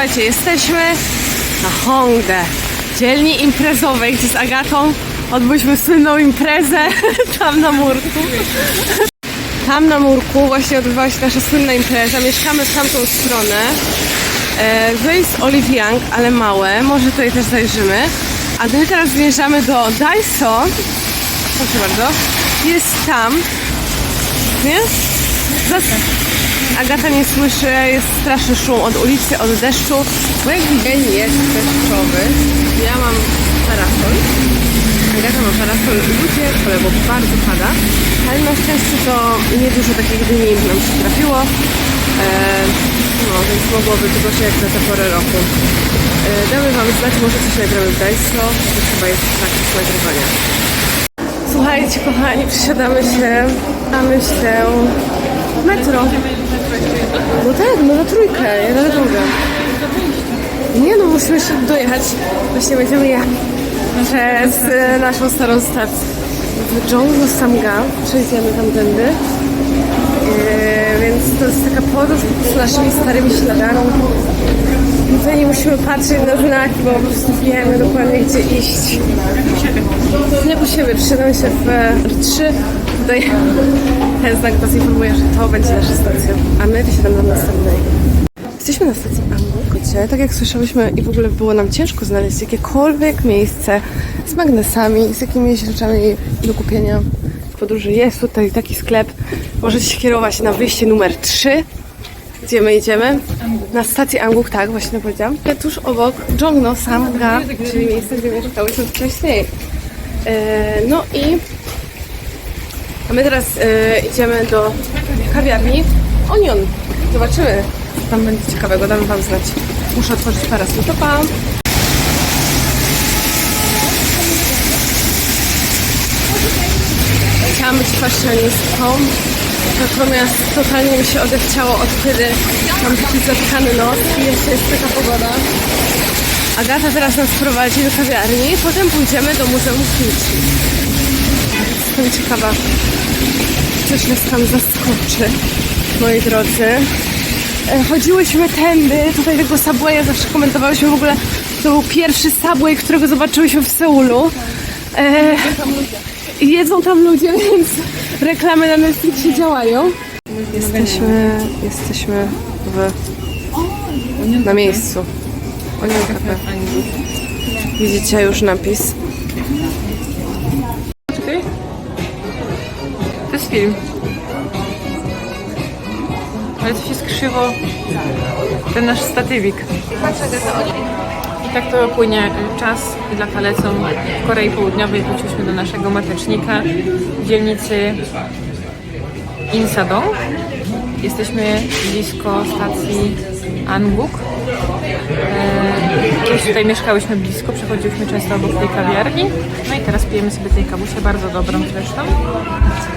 Słuchajcie, jesteśmy na Hongdae, dzielni imprezowej, gdzie z Agatą odbyliśmy słynną imprezę tam na murku. Tam na murku właśnie odbywała się nasza słynna impreza. Mieszkamy w tamtą stronę. E, To jest Olive Young, ale małe. Może tutaj też zajrzymy. A my teraz zmierzamy do Daiso. Proszę bardzo. Jest tam. Nie? Zas- Agata nie słyszy, jest straszny szum od ulicy, od deszczu. Jak dzień jest deszczowy, ja mam parasol. Agata ma parasol, ludzie, ale bo bardzo pada. Ale na szczęście to nie dużo takich dni nam się trafiło. E, no, więc mogłoby tylko się jak na tę porę roku. E, damy Wam znać, może coś nagramy w Daiso, to chyba jest trakcie nagrywania. Słuchajcie, kochani, przysiadamy się na myślę metro. No tak, no na trójkę, ja na drugą. Nie no, musimy jeszcze dojechać. Właśnie będziemy jechać przez e, naszą starą stację. W Jongno Samga, przejdziemy tamtędy. E, więc to jest taka podróż po prostu naszymi starymi śladami. Tutaj nie musimy patrzeć na znaki, bo po prostu wiemy dokładnie gdzie iść. Nie u siebie, przyszedłem się w R3. Tutaj ten znak nas informuje, że to będzie nasza stacja, a my wysiadamy na następnej. Jesteśmy na stacji gdzie, tak jak słyszałyśmy i w ogóle było nam ciężko znaleźć jakiekolwiek miejsce z magnesami, z jakimiś rzeczami do kupienia w podróży. Jest tutaj taki sklep. Możecie się kierować na wyjście numer 3 gdzie my idziemy? Na stację Anguk, tak, właśnie powiedziałam. Tuż obok Jongno Samga, czyli miejsce, gdzie mieszkałyśmy wcześniej. E, no i a my teraz e, idziemy do kawiarni Onion. Zobaczymy, co tam będzie ciekawego, damy Wam znać. Muszę otworzyć parasol. To! Chciałam być fashionistką, natomiast totalnie mi się odechciało od kiedy mam taki zatkany nos i jeszcze jest taka pogoda. Agata teraz nas prowadzi do kawiarni, potem pójdziemy do Muzeum Kimchi. Jestem ciekawa, coś nas tam zaskoczy, moi drodzy. E, Chodziłyśmy tędy, tutaj tego Subwaya zawsze komentowałyśmy w ogóle, to był pierwszy Subway, którego zobaczyłyśmy w Seulu. E, i jedzą tam ludzie, więc reklamy na Netflixie działają. Jesteśmy, jesteśmy w, na miejscu. Onion Cafe. Widzicie już napis. Film. Ale coś jest krzywo. Ten nasz statywik. I tak to płynie czas i lata lecą. W Korei Południowej wróciliśmy do naszego matecznika w dzielnicy Insadong. Jesteśmy blisko stacji Anguk. Kiedyś tutaj mieszkałyśmy blisko, przechodziłyśmy często obok tej kawiarni. No i teraz pijemy sobie tej kawusie, bardzo dobrą zresztą.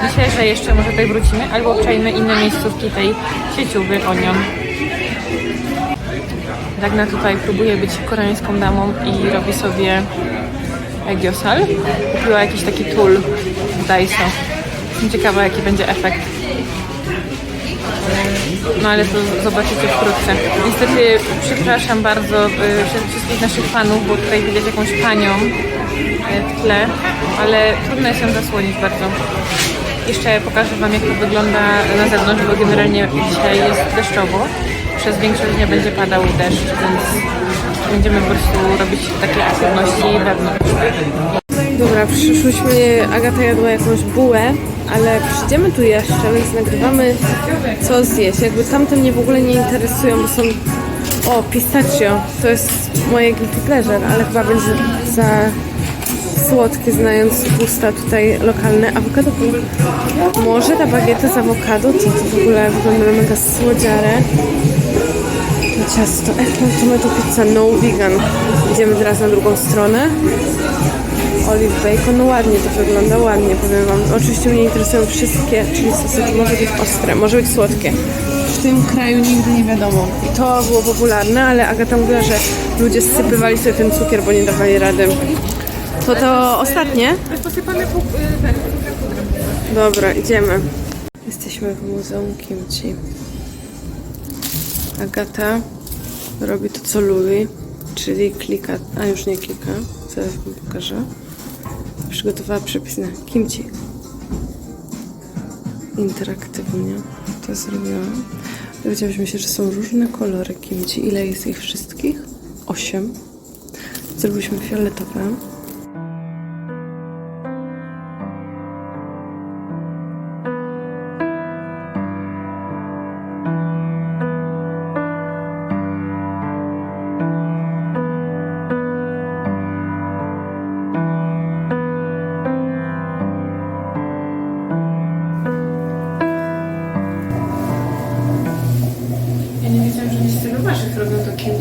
Myślę, że jeszcze może tutaj wrócimy, albo obczajmy inne miejscówki tej sieciówy Onion. Dagna tutaj próbuje być koreańską damą i robi sobie giosal. Kupiła jakiś taki tool w Daiso. Jestem ciekawa, jaki będzie efekt. No ale to zobaczycie wkrótce. Niestety przepraszam bardzo y, wszy- wszystkich naszych fanów, bo tutaj widać jakąś panią y, w tle, ale trudno jest ją zasłonić bardzo. Jeszcze pokażę Wam jak to wygląda na zewnątrz, bo generalnie dzisiaj jest deszczowo. Przez większość dnia będzie padał deszcz, więc będziemy po prostu robić takie aktywności wewnątrz. Dobra, przyszłyśmy, Agata jadła jakąś bułę, ale przyjdziemy tu jeszcze, więc nagrywamy co zjeść. Jakby tamte mnie w ogóle nie interesują, bo są... O, pistachio, to jest moje guilty pleasure, ale chyba będzie za słodkie, znając gusta tutaj lokalne. Awokado. Może ta bagieta z awokado, to, to w ogóle wygląda na mega słodziarę. To ciasto, Echno Tomato Pizza, no vegan. Idziemy teraz na drugą stronę. Olive bacon, no ładnie to wygląda, ładnie powiem wam. Oczywiście mnie interesują wszystkie, czyli sosy, może być ostre, może być słodkie. W tym kraju nigdy nie wiadomo. I to było popularne, ale Agata mówiła, że ludzie sypywali sobie ten cukier, bo nie dawali rady. To to ostatnie? Posypane pół, Dobra, idziemy. Jesteśmy w Muzeum Kimchi. Agata robi to, co lubi, czyli klika, a już nie klika, zaraz wam pokażę. Przygotowała przepis na kimchi. Interaktywnie to zrobiłam. Dowiedziałyśmy się, że są różne kolory kimchi. Ile jest ich wszystkich? Osiem. Zrobiliśmy fioletowe.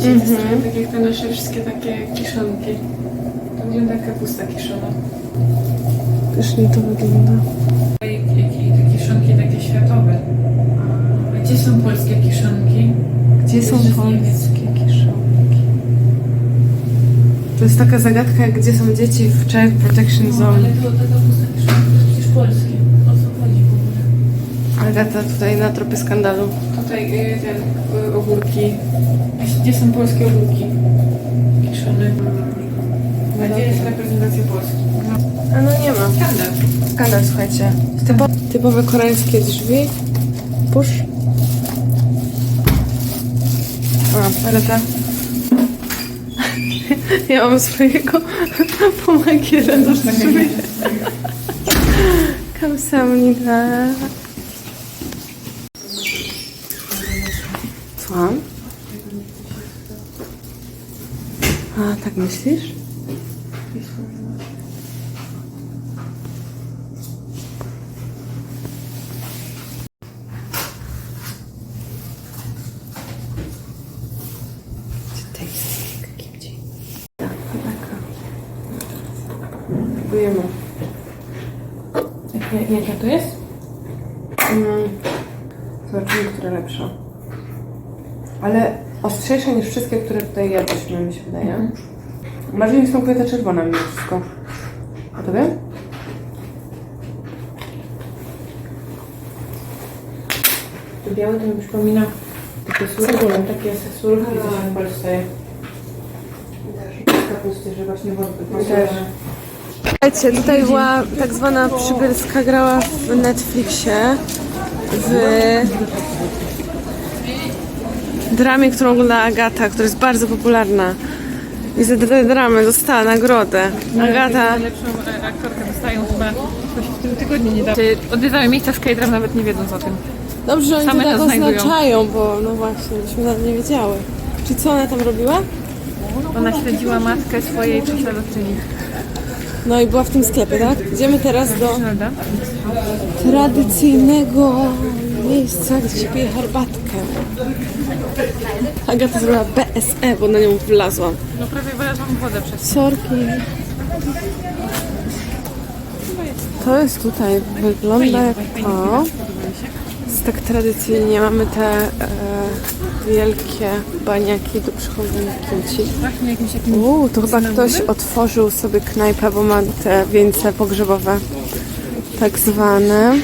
To jest trochę tak jak te nasze wszystkie takie kiszonki. To wygląda jak kapusta kiszona. Pysznie to wygląda. I te kiszonki takie światowe. A gdzie są polskie kiszonki? Gdzie są polskie kiszonki? To jest taka zagadka, jak gdzie są dzieci w Child Protection No, Zone. ale to, to kapusta kiszonka to jest przecież polskie. O co chodzi w ogóle? Agata tutaj na tropie skandalu. Tutaj y, ten y, ogórki. Gdzie są polskie ogórki? Kiszone. A gdzie jest reprezentacja Polski? A no nie ma. Skandal. Skandal, słuchajcie. Typo, typowe koreańskie drzwi. Push. A, Agata. Ja mam swojego pomagiera do drzwi. Kamsamnida. Tak myślisz? Tak, taka. Próbujemy. Jakie, jaka to jest? Mm. Zobaczymy, które lepsze. Ale ostrzejsze niż wszystkie, które tutaj jadłyśmy, mi się wydaje. Bardziej mi smakuje ta czerwona mimo wszystko. A tobie? To białe to mi przypomina takie surki, takie surki coś w Polsce. Że właśnie wody Też. Słuchajcie, tutaj była tak zwana przybylska grała w Netflixie w dramie, którą ogląda Agata, która jest bardzo popularna. I za tę dramę dostała nagrodę. Agata, Najlepszą aktorkę dostają chyba coś w tym tygodniu nie Odwiedzają miejsca z K-dram nawet nie wiedząc o tym. dobrze, że oni Same to tak oznaczają, bo no właśnie, byśmy nawet nie wiedziały. Czyli co ona tam robiła? Ona śledziła matkę swojej prześladowczyni. No i była w tym sklepie, tak? Idziemy teraz do tradycyjnego miejsca, gdzie się pije herbatkę. Agata zrobiła BSE, bo na nią wlazłam. No prawie wylazłam wodę przez Sorki. To jest tutaj, wygląda jak to. Jest tak tradycyjnie, mamy te e, wielkie baniaki do jakimś takim... Uuu, to chyba ktoś otworzył sobie knajpę, bo ma te wieńce pogrzebowe tak zwane.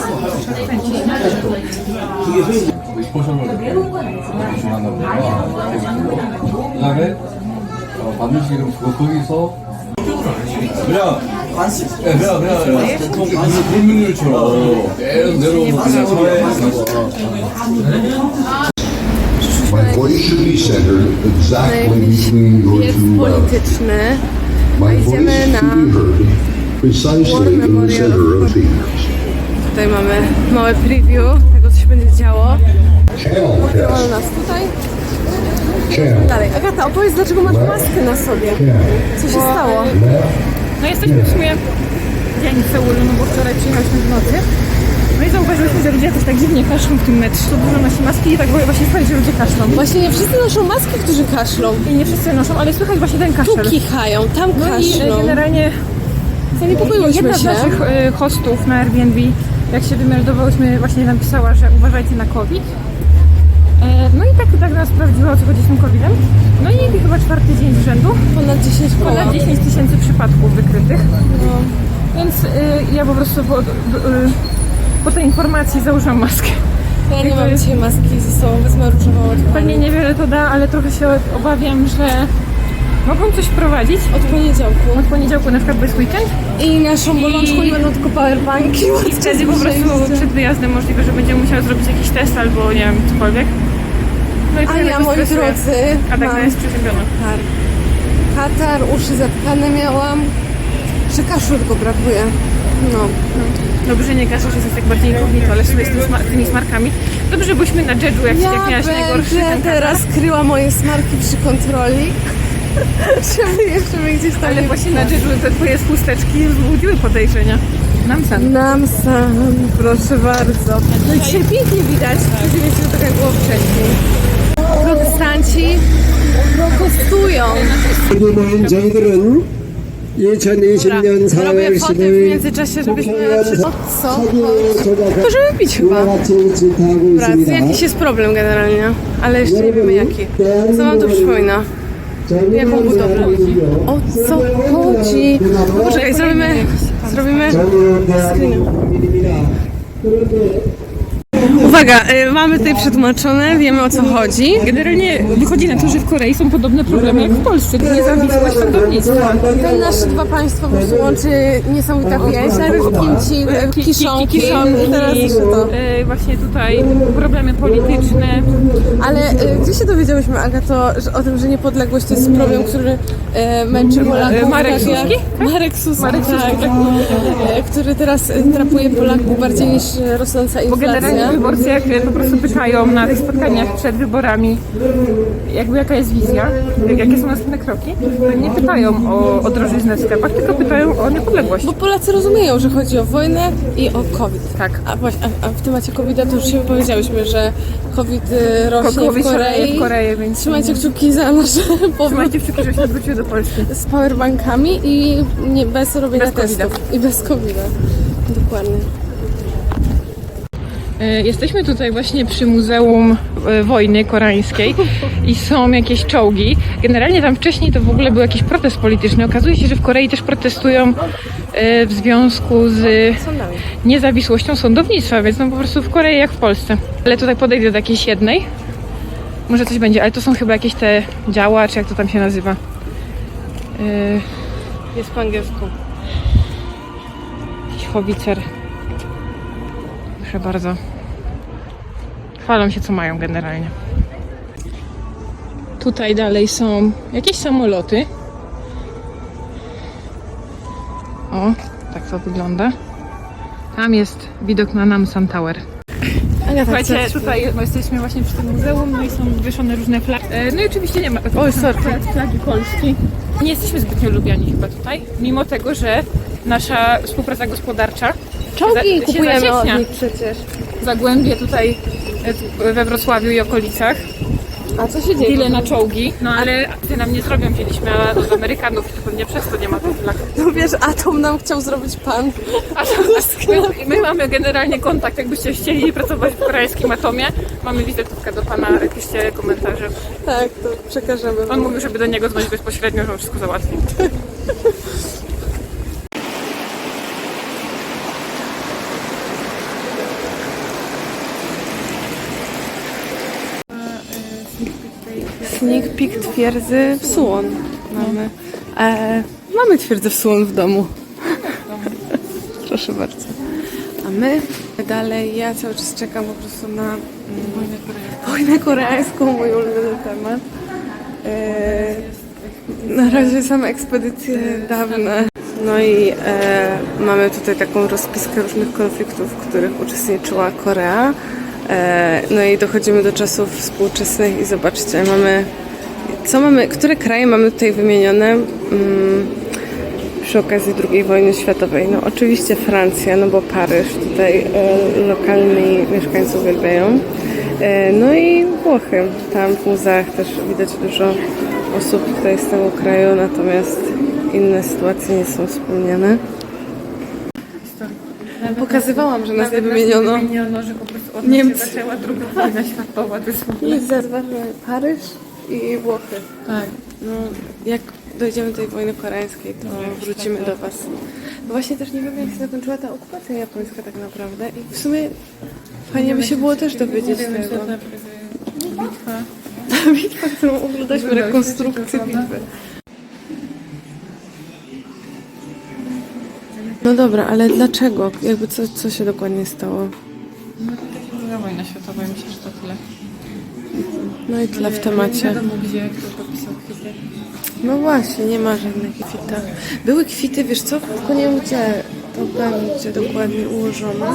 포션을 중요하다고 그다음에 어, 반드시 그럼 그 거기서 그냥 관습 예, 그냥 그냥 보통 무슨 불문율처럼 계속 내려오고 그냥 서해 My voice should be centered exactly between your two mouths. My voice should be heard precisely in the center of the ears. Tutaj mamy małe preview tego, co się będzie działo. Test. nas tutaj. Dalej. Agata, opowiedz, dlaczego masz maskę na sobie. Co się stało? No jesteśmy w sumie dzień w Seulu, no bo wczoraj przyjechaliśmy w nocy. No i zauważyliśmy, że ludzie jakoś tak dziwnie kaszlą w tym metrze. To dużo nosi maski i tak właśnie słychać, że ludzie kaszlą. Właśnie nie wszyscy noszą maski, którzy kaszlą. I nie wszyscy noszą, ale słychać właśnie ten Tu kaszel. kichają, tam No i e, kaszlą. generalnie Zaniepokoiłyśmy jedna z się. naszych e, hostów na Airbnb, jak się wymeldowałyśmy, właśnie napisała, że uważajcie na COVID. E, No i tak, tak nas sprawdziła, o co chodzi z tym COVID-em. No i chyba czwarty dzień z rzędu, Ponad 10 koła. ponad 10 tysięcy przypadków wykrytych. Więc y, ja po prostu po, y, po tej informacji założyłam maskę. Ja nie mam dzisiaj maski ze sobą, wezmę różową od Pewnie niewiele to da, ale trochę się obawiam, że mogą coś wprowadzić Od poniedziałku. od poniedziałku, na przykład bez weekend. I naszą bolączką nie będą tylko powerbanki. I wtedy po prostu przed wyjazdem możliwe, że będziemy musiały zrobić jakiś test albo nie wiem, cokolwiek. No A ja, moi drodzy, A tak mam jest przeziębiona. katar. Katar, uszy zatkane miałam. Że kaszlu tylko brakuje. No. Dobrze, że nie kaszasz, jest tak bardziej inkognito, ale sobie z tym sma- tymi smarkami. Dobrze, byśmy na Jeju, jak, Ja jak miałaś najgorszy będę ten teraz kryła moje smarki przy kontroli. Żeby jeszcze mnie gdzieś tam Ale nie właśnie na Jeju te twoje chusteczki wzbudziły podejrzenia. Nam sam. Nam sam, proszę bardzo. No i dzisiaj pięknie widać, przeciwieństwie do tego jak było wcześniej Protestanci protestują. 여기는 저희들은 2020년 Zrobię 4월 fotę w 15일 międzyczasie, żebyśmy... O co? 사진을 조작한 Możemy pić chyba. 이와 같이 질타하고 Dobra, 있습니다. jakiś jest problem generalnie, ale jeszcze nie wiemy jaki. Co wam to przypomina? Jaką budowlę? O co chodzi? No poczekaj, zrobimy... Zrobimy... Uwaga, y, mamy tutaj przetłumaczone, wiemy o co chodzi. Generalnie wychodzi na to, że w Korei są podobne problemy jak w Polsce. Niezawisłość sądownictwa. Te nasze dwa państwa po prostu łączy niesamowita więź. Najpierw kimchi, e, kiszonki, kiszonki, teraz jeszcze to. e, właśnie tutaj problemy polityczne. Ale e, gdzie się dowiedziałyśmy, Agato, że, o tym, że niepodległość to jest problem, który e, męczy Polaków? Marek tak jak- Suski? Marek Suski, Marek Suski, tak. E, który teraz e, trapuje Polaków bardziej niż e, rosnąca Bo generalnie inflacja. Wyborcy jak e, po prostu pytają na tych spotkaniach przed wyborami, jakby jaka jest wizja, jak- jakie są następne kroki, to nie pytają o, o drożyznę w sklepach, tylko pytają o niepodległość. Bo Polacy rozumieją, że chodzi o wojnę i o COVID. Tak. A, właśnie, a, a w temacie COVID-a to już się powiedziałyśmy, że COVID e, rośnie COVID w Korei. w Korei, więc Trzymajcie kciuki za nasz powrót trzymajcie kciuki, żebyśmy wróciły do Polski. z powerbankami i nie, bez robienia Bez testów. I bez covid Dokładnie. E, Jesteśmy tutaj właśnie przy Muzeum e, Wojny Koreańskiej i są jakieś czołgi. Generalnie tam wcześniej to w ogóle był jakiś protest polityczny. Okazuje się, że w Korei też protestują e, w związku z niezawisłością sądownictwa, więc no po prostu w Korei jak w Polsce. Ale tutaj podejdę do jakiejś jednej. Może coś będzie, ale to są chyba jakieś te działa, czy jak to tam się nazywa. Jest po angielsku. Jakiś howicer. Proszę bardzo. Chwalą się, co mają generalnie. Tutaj dalej są jakieś samoloty. O, tak to wygląda. Tam jest widok na Namsan Tower. Agata, Słuchajcie, co- tutaj no, jesteśmy właśnie przy tym muzeum, no i są wywieszone różne flagi. E, No i oczywiście nie ma Oj, sorry. flag- flagi Polski. Nie jesteśmy zbytnio lubiani chyba tutaj, mimo tego, że nasza współpraca gospodarcza Czołgi się za- się kupujemy od nich przecież. Zagłębie tutaj e, we Wrocławiu i okolicach. A co się dzieje? Ile na czołgi, no ale ty nam nie zrobią, wzięliśmy od Amerykanów i to pewnie przez to nie ma tych flag. No wiesz, atom nam chciał zrobić pan. A to, my, my mamy generalnie kontakt, jakbyście chcieli pracować w koreańskim atomie. Mamy wizytówkę do pana, piszcie komentarze. Tak, to przekażemy. On mówił, żeby do niego dzwonić bezpośrednio, że on wszystko załatwi. Sneak peek twierdzy w Suwon mamy. E, mamy twierdzę w Suwon w domu. Proszę bardzo. A my dalej, ja cały czas czekam po prostu na mm, wojnę koreańską, mój ulubiony temat. E, na razie same ekspedycje dawne. No i e, mamy tutaj taką rozpiskę różnych konfliktów, w których uczestniczyła Korea. E, no i dochodzimy do czasów współczesnych i zobaczcie, mamy co mamy, które kraje mamy tutaj wymienione? Mm, przy okazji II wojny światowej? No oczywiście Francja, no bo Paryż, tutaj e, lokalni mieszkańcy uwielbiają. E, no i Włochy, tam w muzeach też widać dużo osób tutaj z tego kraju, natomiast inne sytuacje nie są wspomniane. Pokazywałam, że nas nie wymieniono. wymieniono, że po prostu od Niemcy. się zaczęła druga wojna światowa. Nic, zauważmy Paryż i Włochy. Tak. No, jak dojdziemy do tej wojny koreańskiej, to wrócimy do Was. No właśnie też nie wiem, jak się zakończyła ta okupacja japońska tak naprawdę i w sumie fajnie by się było też dowiedzieć tego. ta bitwa Bitwa, którą oglądaliśmy, rekonstrukcję bitwy. No dobra, ale dlaczego? Jakby co, co się dokładnie stało? No to taka druga wojna światowa, myślę, że to tyle. No i tyle w Nie temacie. wiadomo gdzie, kto podpisał kwitę. No właśnie, nie ma żadnych kwitach. Były kwity, wiesz co, tylko nie wiem gdzie to będzie dokładnie ułożone.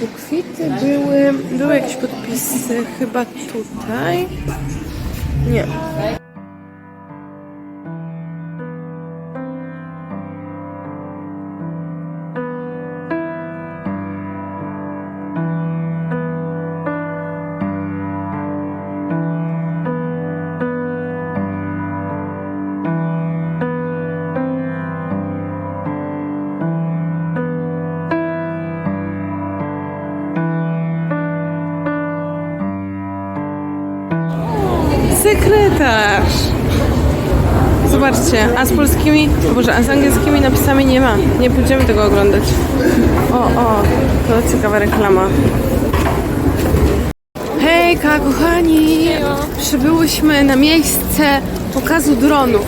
Bo kwity były, były jakieś podpisy chyba tutaj. Nie. Zobaczcie, a z polskimi, o Boże, a z angielskimi napisami nie ma. Nie będziemy tego oglądać. O, o, to ciekawa reklama. Hejka, kochani! Przybyłyśmy na miejsce pokazu dronów.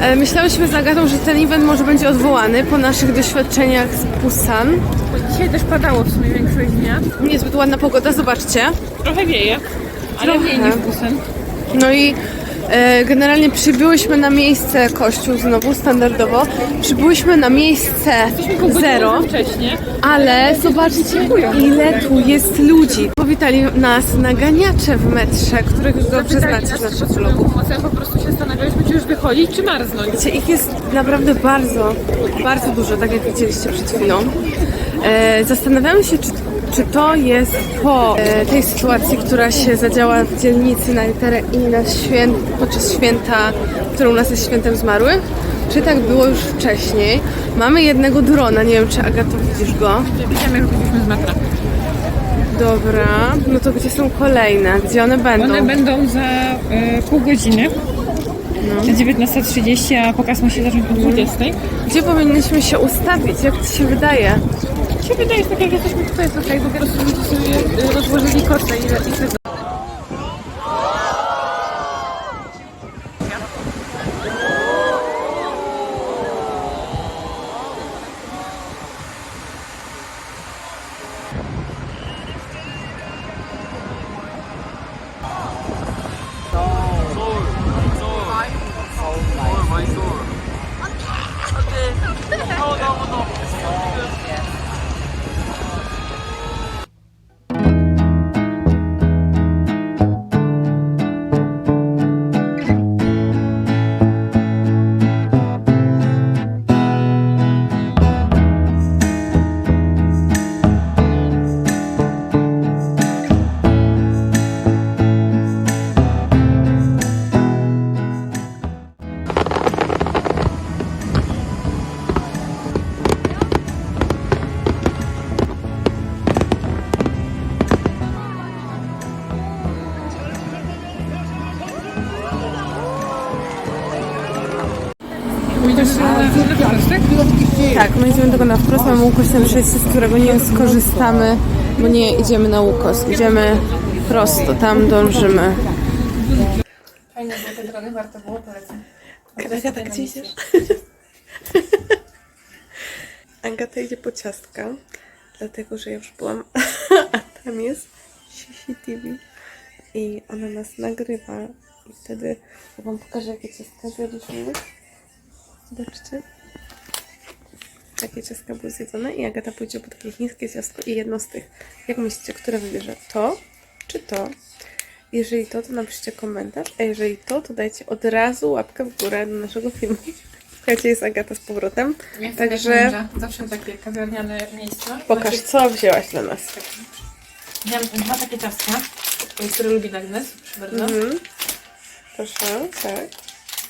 E, Myślałyśmy z Agatą, że ten event może będzie odwołany po naszych doświadczeniach z Busan. Dzisiaj też padało w sumie większość dnia. Niezbyt ładna pogoda, zobaczcie. Trochę wieje, ale Trochę. mniej niż busem. No i generalnie przybyłyśmy na miejsce kościół znowu standardowo. Przybyłyśmy na miejsce zero, Wcześniej. ale zobaczcie ile tu jest ludzi. Powitali nas naganiacze w metrze, których już dobrze znacie z naszych vlogów. Po prostu się zastanawialiśmy, czy już wychodzić, czy marznąć. Wiecie, ich jest naprawdę bardzo, bardzo dużo, tak jak widzieliście przed chwilą. E, zastanawiamy się, czy, czy to jest po e, tej sytuacji, która się zadziała w dzielnicy na literę I na święt, podczas święta, które u nas jest świętem zmarłych, czy tak było już wcześniej. Mamy jednego drona, nie wiem, czy Agato widzisz go. Widziałem, jak wychodziliśmy z metra. Dobra, no to gdzie są kolejne? Gdzie one będą? One będą za y, pół godziny. No. 19.30, a pokaz musi zacząć o 20.00. Gdzie powinniśmy się ustawić? Jak Ci się wydaje? Mi się wydaje, że tak jak jesteśmy tutaj, to tutaj po prostu ludzie sobie y, rozłożyli kosze i, i SM6, z którego nie skorzystamy, bo nie idziemy na łukos. Idziemy prosto, tam dążymy. Fajnie było te drony, warto było, polecam. Agata, gdzie idziesz? Agata idzie po ciastka, dlatego że ja już byłam, a tam jest CCTV i ona nas nagrywa i wtedy Wam pokażę, jakie ciastka zjadłyśmy. Zobaczcie. Takie ciastka były zjedzone i Agata pójdzie po takie chińskie ciastko i jedno z tych. Jak myślicie, które wybierze? To czy to? Jeżeli to, to napiszcie komentarz, a jeżeli to, to dajcie od razu łapkę w górę do naszego filmu. Słuchajcie, jest Agata z powrotem. Jest Także. Zawsze takie kawiarniane miejsca. pokaż, Znaczy, co wzięłaś dla nas. Miałam dwa takie ciastka, które lubi Agnes, proszę bardzo. Mhm. Proszę, tak.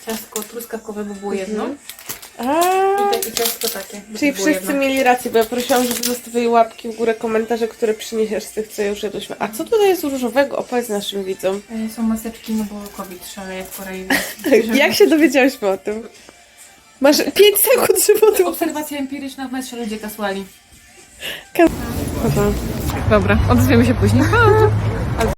Ciastko truskawkowe by było jedno. A, I, te, I ciastko takie. czyli wszyscy mieli rację, bo ja prosiłam, żeby zostawili łapki w górę, komentarze, które przyniesiesz z tych, co już jadłyśmy. A co tutaj jest różowego? Opowiedz naszym widzom. E, Są maseczki, no bo COVID szaleje w Korei. więc- Jak się dowiedziałyśmy o tym? Masz 5 sekund, żeby o tym Obserwacja empiryczna w metrze ludzie kasłali. Dobra. Dobra, odzwiemy się później. Pa!